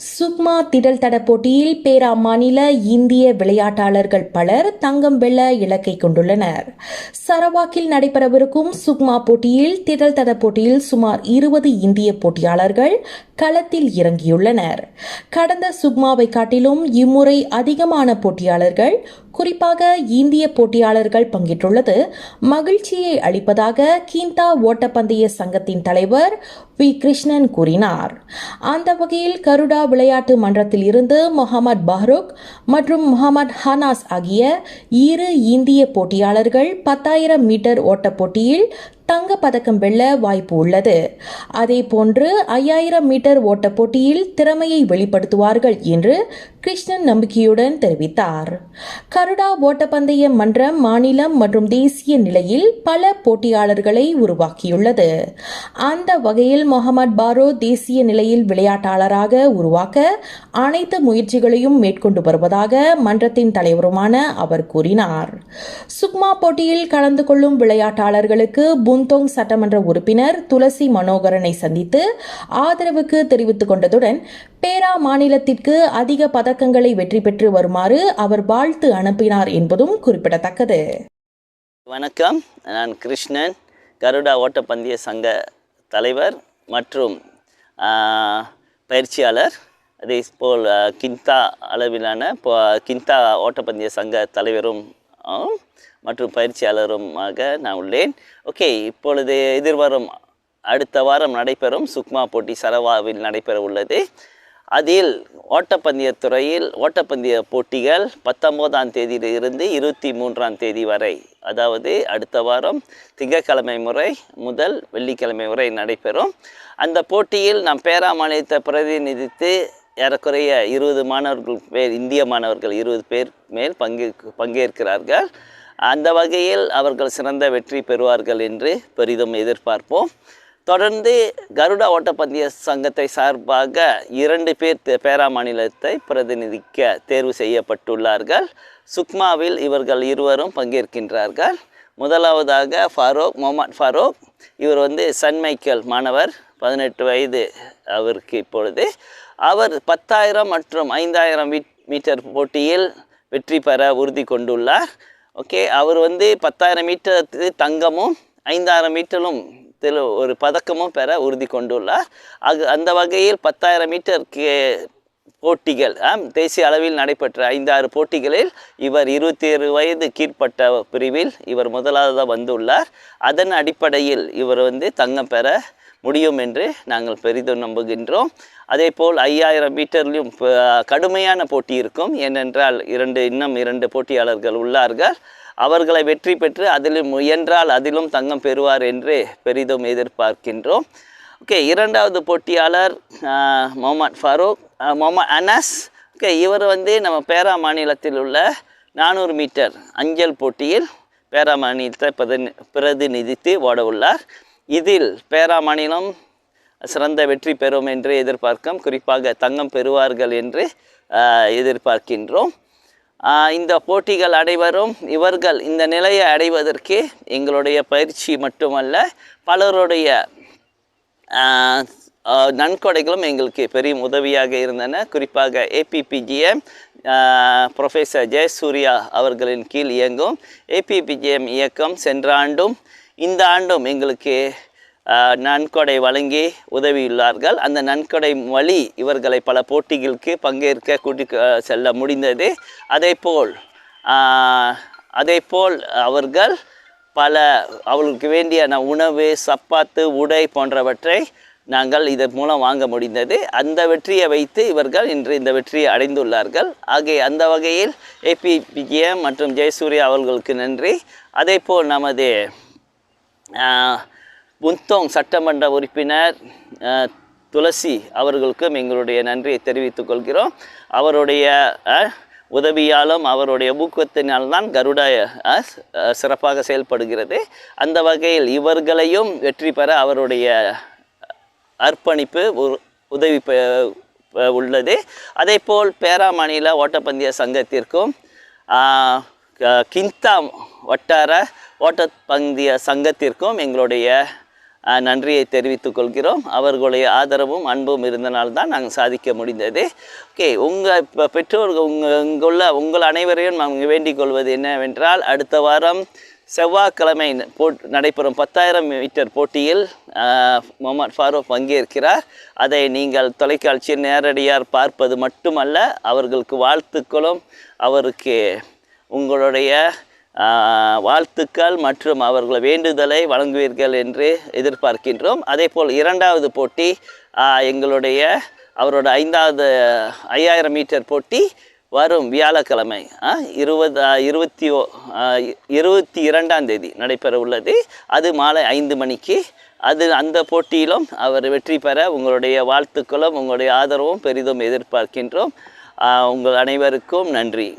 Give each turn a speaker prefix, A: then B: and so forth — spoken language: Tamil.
A: சுக்மா திடல் தட போட்டியில் பேரா மாநில இந்திய விளையாட்டாளர்கள் பலர் தங்கம் வெள்ள இலக்கை கொண்டுள்ளனர். சரவாக்கில் நடைபெறவிருக்கும் சுக்மா போட்டியில் திடல் தட போட்டியில் சுமார் இருபது இந்திய போட்டியாளர்கள் களத்தில் இறங்கியுள்ளனர். கடந்த சுக்மாவை காட்டிலும் இம்முறை அதிகமான போட்டியாளர்கள் குறிப்பாக இந்திய போட்டியாளர்கள் பங்கேற்றுள்ளது. மகிழ்ச்சியை அளிப்பதாக கீந்தா ஓட்டப்பந்தய சங்கத்தின் தலைவர் வி. கிருஷ்ணன் கூறினார். அந்த வகையில் கருடா விளையாட்டு மன்றத்தில் இருந்து முகமது பஹ்ருக் மற்றும் முகமது ஹனாஸ் ஆகிய இரு இந்திய போட்டியாளர்கள் பத்தாயிரம் மீட்டர் ஓட்டப் போட்டியில் தங்க பதக்கம் வெல்ல வாய்ப்பு உள்ளது. அதே போன்று ஐயாயிரம் மீட்டர் ஓட்டப் போட்டியில் திறமையை வெளிப்படுத்துவார்கள் என்று கிருஷ்ணன் நம்பிக்கையுடன் தெரிவித்தார். கருடா ஓட்டப்பந்தய மன்றம் மாநிலம் மற்றும் தேசிய நிலையில் பல போட்டியாளர்களை உருவாக்கியுள்ளது. அந்த வகையில் முகமது பாரோ தேசிய நிலையில் விளையாட்டாளராக உருவாக்க அனைத்து முயற்சிகளையும் மேற்கொண்டு வருவதாக மன்றத்தின் தலைவருமான அவர் கூறினார். சுக்மா போட்டியில் கலந்து கொள்ளும் விளையாட்டாளர்களுக்கு புந்தோங் சட்டமன்ற உறுப்பினர் துளசி மனோகரனை சந்தித்து ஆதரவுக்கு தெரிவித்துக் கொண்டதுடன் பேரா மாநிலத்திற்கு அதிக பதக்கங்களை வெற்றி பெற்று வருமாறு அவர் வாழ்த்து அனுப்பினார் என்பதும் குறிப்பிடத்தக்கது.
B: வணக்கம். நான் கிருஷ்ணன் கருடா ஓட்டப்பந்தய சங்க தலைவர் மற்றும் பயிற்சியாளர். அதே போல் கிந்தா அளவிலான கிந்தா ஓட்டப்பந்தய சங்க தலைவரும் மற்றும் பயிற்சியாளருமாக நான் உள்ளேன். ஓகே இப்பொழுது எதிர்வரும் அடுத்த வாரம் நடைபெறும் சுக்மா போட்டி சரவாவில் நடைபெற உள்ளது. அதில் ஓட்டப்பந்தயத்துறையில் ஓட்டப்பந்தய போட்டிகள் பத்தொம்போதாம் தேதியிலிருந்து இருபத்தி மூன்றாம் தேதி வரை அதாவது அடுத்த வாரம் திங்கட்கிழமை முறை முதல் வெள்ளிக்கிழமை வரை நடைபெறும். அந்த போட்டியில் நாம் பேரா மாநிலத்தை பிரதிநிதித்து ஏறக்குறைய இருபது மாணவர்கள் பேர் இந்திய மாணவர்கள் இருபது பேர் மேல் பங்கே பங்கேற்கிறார்கள். அந்த வகையில் அவர்கள் சிறந்த வெற்றி பெறுவார்கள் என்று பெரிதும் எதிர்பார்ப்போம். தொடர்ந்து கருடா ஓட்டப்பந்தய சங்கத்தை சார்பாக இரண்டு பேர் பேரா மாநிலத்தை பிரதிநிதிக்க தேர்வு செய்யப்பட்டுள்ளார்கள். சுக்மாவில் இவர்கள் இருவரும் பங்கேற்கின்றார்கள். முதலாவதாக ஃபாரூக் முகமது ஃபாரூக். இவர் வந்து சன் மைக்கேல் மாணவர் பதினெட்டு வயது அவருக்கு இப்பொழுது. அவர் பத்தாயிரம் மற்றும் ஐந்தாயிரம் மீட்டர் போட்டியில் வெற்றி பெற உறுதி கொண்டுள்ளார். ஓகே அவர் வந்து பத்தாயிரம் மீட்டர் தங்கமும் ஐந்தாயிரம் மீட்டரும் இதில் ஒரு பதக்கமும் பெற உறுதி கொண்டுள்ளார். அது அந்த வகையில் பத்தாயிரம் மீட்டருக்கு போட்டிகள் ஆம், தேசிய அளவில் நடைபெற்ற ஐந்தாறு போட்டிகளில் இவர் இருபத்தி ஏழு வயது கீழ்ப்பட்ட பிரிவில் இவர் முதலாவதாக வந்துள்ளார். அதன் அடிப்படையில் இவர் வந்து தங்கம் பெற முடியும் என்று நாங்கள் பெரிதும் நம்புகின்றோம். அதே போல் ஐயாயிரம் மீட்டர்லையும் கடுமையான போட்டி இருக்கும். ஏனென்றால் இரண்டு இன்னும் இரண்டு போட்டியாளர்கள் உள்ளார்கள். அவர்களை வெற்றி பெற்று அதிலும் முயன்றால் அதிலும் தங்கம் பெறுவார் என்று பெரிதும் எதிர்பார்க்கின்றோம். ஓகே இரண்டாவது போட்டியாளர் ஆஹ், முகமது ஃபாரூக் ஆஹ், முகமது அனஸ். ஓகே இவர் வந்து நம்ம பேரா மாநிலத்தில் உள்ள நானூறு மீட்டர் அஞ்சல் போட்டியில் பேரா மாநிலத்தை பிரதி பிரதிநிதித்து ஓட உள்ளார் இதில் பேரா மாநிலம் சிறந்த வெற்றி பெறும் என்று எதிர்பார்க்கும் குறிப்பாக தங்கம் பெறுவார்கள் என்று எதிர்பார்க்கின்றோம். இந்த போட்டிகள் அடைவரும் இவர்கள் இந்த நிலையை அடைவதற்கு எங்களுடைய பயிற்சி மட்டுமல்ல பலருடைய நன்கொடைகளும் எங்களுக்கு பெரிய உதவியாக இருந்தன. குறிப்பாக ஏபிபிஜிஎம் ப்ரொஃபஸர் ஜெயசூர்யா அவர்களின் கீழ் இயங்கும். ஏபிபிஜிஎம் இயக்கம் சென்ற ஆண்டும் இந்த ஆண்டும் எங்களுக்கு நன்கொடை வழங்கி உதவியுள்ளார்கள். அந்த நன்கொடை வழி இவர்களை பல போட்டிகளுக்கு பங்கேற்க கூட்டி செல்ல முடிந்தது. அதேபோல் அதே போல் அவர்கள் பல அவர்களுக்கு வேண்டிய உணவு சப்பாத்து உடை போன்றவற்றை நாங்கள் இதன் மூலம் வாங்க முடிந்தது. அந்த வெற்றியை வைத்து இவர்கள் இன்று இந்த வெற்றியை அடைந்துள்ளார்கள். ஆகிய அந்த வகையில் ஏபிபிஜிஎம் மற்றும் ஜெயசூர்யா அவர்களுக்கு நன்றி. அதேபோல் நமது புந்தோங் சட்டமன்ற உறுப்பினர் துளசி அவர்களுக்கும் எங்களுடைய நன்றியை தெரிவித்துக் கொள்கிறோம். அவருடைய உதவியாலும் அவருடைய ஊக்கத்தினால்தான் கருடா சிறப்பாக செயல்படுகிறது. அந்த வகையில் இவர்களையும் வெற்றி பெற அவருடைய அர்ப்பணிப்பு உதவி பெ- உள்ளது. அதே போல் மாநில ஓட்டப்பந்தய சங்கத்திற்கும் க- கிந்தா வட்டார ஓட்ட பந்திய சங்கத்திற்கும் எங்களுடைய நன்றியை தெரிவித்துக் கொள்கிறோம். அவர்களுடைய ஆதரவும் அன்பும் இருந்தனால்தான் நாங்கள் சாதிக்க முடிந்தது. ஓகே உங்கள் இப்போ பெற்றோர்கள் உங்கள் இங்குள்ள உங்கள் அனைவரையும் நாங்கள் வேண்டிக் கொள்வது என்னவென்றால் அடுத்த வாரம் செவ்வாய்க்கிழமை போட் நடைபெறும் பத்தாயிரம் மீட்டர் போட்டியில் முகமது ஃபாரூக் பங்கேற்கிறார். அதை நீங்கள் தொலைக்காட்சியில் நேரடியாக பார்ப்பது மட்டுமல்ல அவர்களுக்கு வாழ்த்துக்களும் அவருக்கு உங்களுடைய வாழ்த்துக்கள் மற்றும் அவர்கள் வேண்டுதலை வழங்குவீர்கள் என்று எதிர்பார்க்கின்றோம். அதே போல் இரண்டாவது போட்டி எங்களுடைய அவரோட ஐந்தாவது ஐயாயிரம் மீட்டர் போட்டி வரும் வியாழக்கிழமை. இருபது இருபத்தி ஓ இருபத்தி இரண்டாம் தேதி நடைபெற உள்ளது. அது மாலை ஐந்து மணிக்கு. அது அந்த போட்டியிலும் அவர் வெற்றி பெற உங்களுடைய வாழ்த்துக்களும் உங்களுடைய ஆதரவும் பெரிதும் எதிர்பார்க்கின்றோம். உங்கள் அனைவருக்கும் நன்றி.